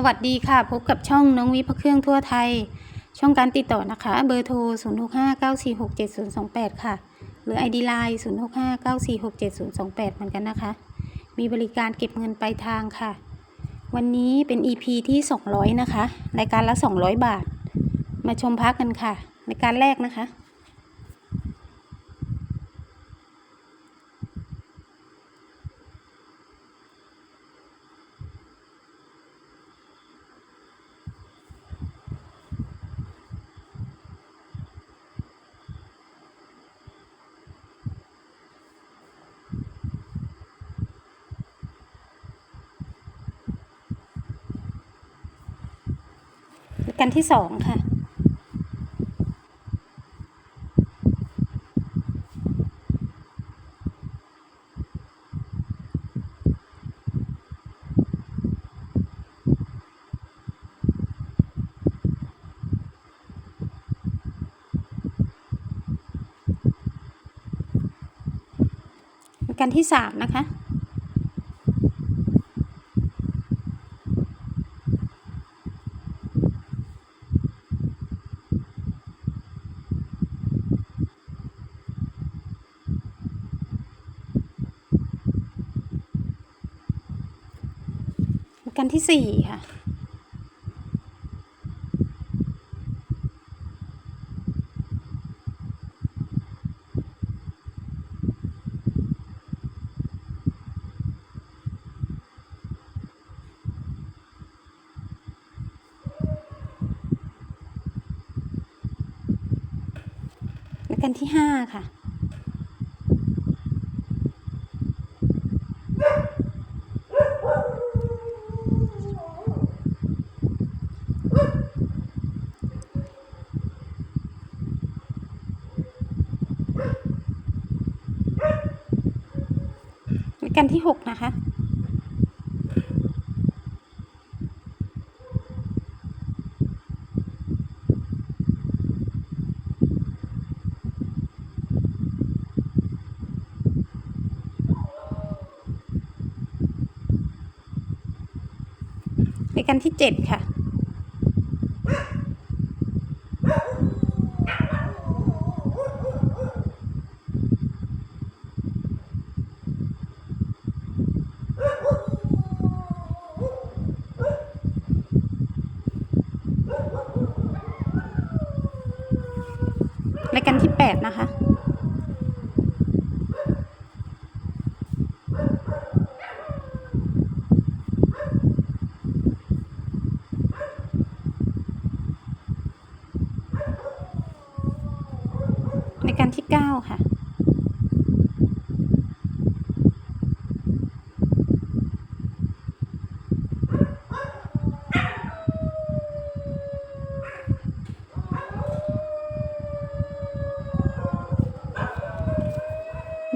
สวัสดีค่ะ พบกับช่องน้องวิพระเครื่องทั่วไทย ช่องการติดต่อนะคะ เบอร์โทร 0659467028 ค่ะ หรือ ID Line 0659467028 เหมือนกันนะคะ มีบริการเก็บเงินปลายทางค่ะ วันนี้เป็น EP ที่ 200 นะคะ รายการละ 200 บาท มาชมพักกันค่ะ รายการแรกนะคะ การที่สองค่ะการที่สามนะคะ การที่สี่ค่ะรายการที่ห้าค่ะ การที่หกนะคะรายการที่เจ็ดค่ะ รายการที่แปดนะคะรายการที่เก้าค่ะ